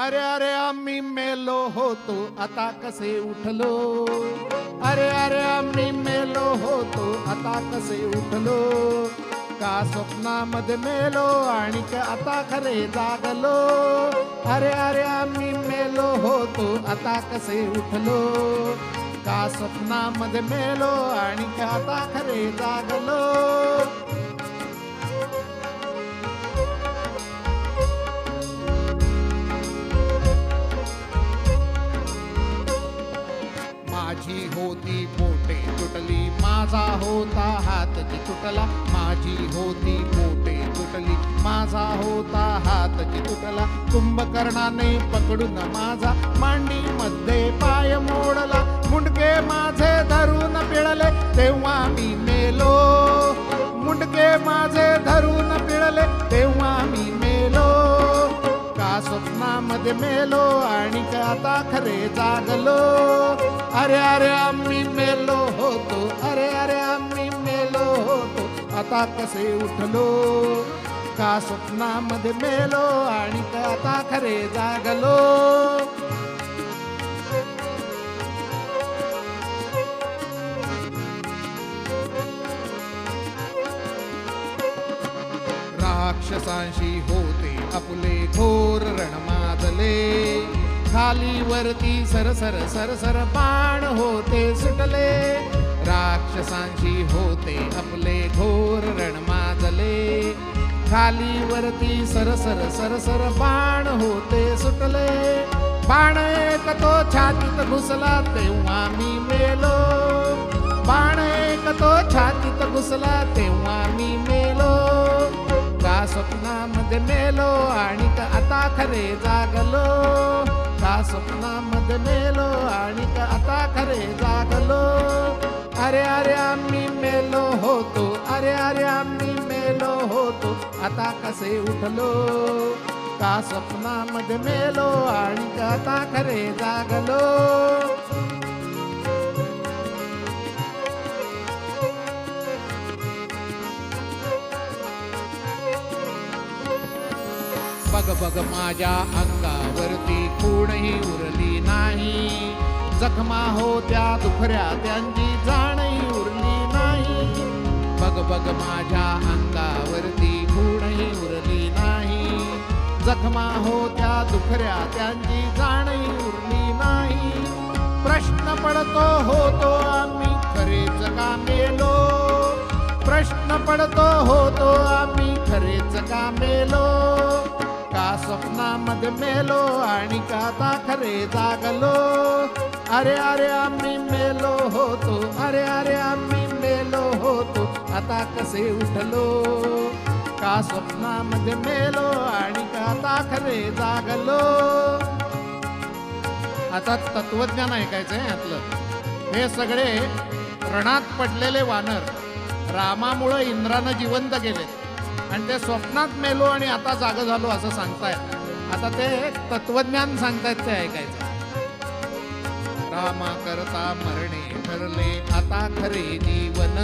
अरे अरे आम्ही मेलो होतो. आता कसे उठलो? अरे अरे आम्ही मेलो होतो. आता कसे उठलो? का स्वप्नामध्ये मेलो आणि का आता खरे जागलो? अरे अरे आम्ही मेलो होतो. आता कसे उठलो? का स्वप्नामध्ये मेलो आणि का आता खरे जागलो? माझी होती बोटे तुटली माझा होता हात जी तुटला माझी होती बोटे तुटली माझा होता हात जी तुटला कुंभकर्णाने पकडून माझा मांडी मध्ये पाय मोडला. मुंडके माझे धरून पिळले तेव्हा स्वप्नामध्ये मेलो आणि आता खरे जागलो. अरे अरे आम्ही मेलो होतो. अरे अरे आम्ही मेलो होतो. आता कसे उठलो? का स्वप्नामध्ये मेलो आणि आता खरे जागलो? राक्षसांशी होते आपले घोर रणमादले खाली वरती सरसर सरसर बाण होते सुटले. राक्षसांशी होते आपले घोर रणमादले खाली वरती सरसर सरसर बाण होते सुटले. बाण एक तो छातीत घुसला तेव्हा मी मेलो. बाण एक तो छातीत घुसला तेव्हा मी मेलो. स्वप्नामध्ये मेलो आणि आता खरे जागलो. त्या स्वप्नामध्ये मेलो आणि आता खरे जागलो. अरे अरे आम्ही मेलो होतो. अरे अरे आम्ही मेलो होतो. आता कसे उठलो? का स्वप्नामध्ये मेलो आणि आता खरे जागलो? बघ बघ माझ्या अंगावरती कोणही उरली नाही. जखमा होत्या दुखऱ्या त्यांची जाणही उरली नाही. बघ बघ माझ्या अंगावरती कोणही उरली नाही. जखमा होत्या दुखऱ्या त्यांची जाणही उरली नाही. प्रश्न पडतो होतो आम्ही खरेच का मेलो? प्रश्न पडतो होतो आम्ही खरेच का मेलो? का स्वप्नामध्ये मेलो आणि का आता जागलो. अरे अरे आम्ही मेलो होतो. अरे अरे आम्ही मेलो होतो. आता कसे उठलो? का स्वप्नामध्ये मेलो आणि का आता जागलो? आता तत्वज्ञान ऐकायचं आहे यातलं. हे सगळे रणात पडलेले वानर रामामुळं इंद्रानं जिवंत केले आणि ते स्वप्नात मेलो आणि आता जाग झालो असं सांगतायत आता ते तत्वज्ञान सांगतायत ते ऐकायचं. रामा करता मरणे ठरले आता खरे जीवन.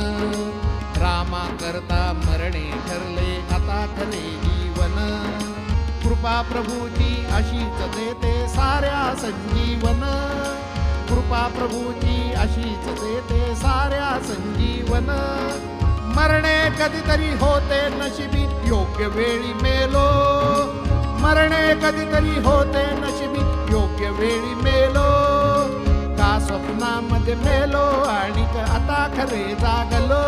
रामा करता मरणे ठरले आता खरे जीवन. कृपा प्रभूची अशीच देते साऱ्या संजीवन. कृपा प्रभूची अशीच देते साऱ्या संजीवन. मरणे कधीतरी होते नशिबी योग्य वेळी मेलो. मरणे कधीतरी होते नशिबी योग्य वेळी मेलो. का स्वप्नामध्ये मेलो आणि आता खरे जागलो.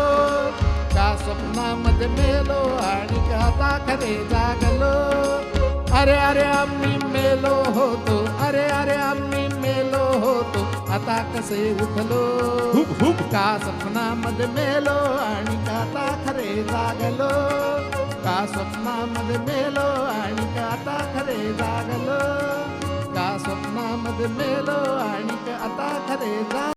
का स्वप्नामध्ये मेलो आणि आता खरे जागलो. अरे अरे आम्ही मेलो होतो. अरे अरे आम्ही आता कसे उठलो का स्वप्नामध्ये मेलो आणि आता खरे जागलो. का स्वप्नामध्ये मेलो आणि आता खरे जागलो. का स्वप्नामध्ये मेलो आणि आता खरे जाग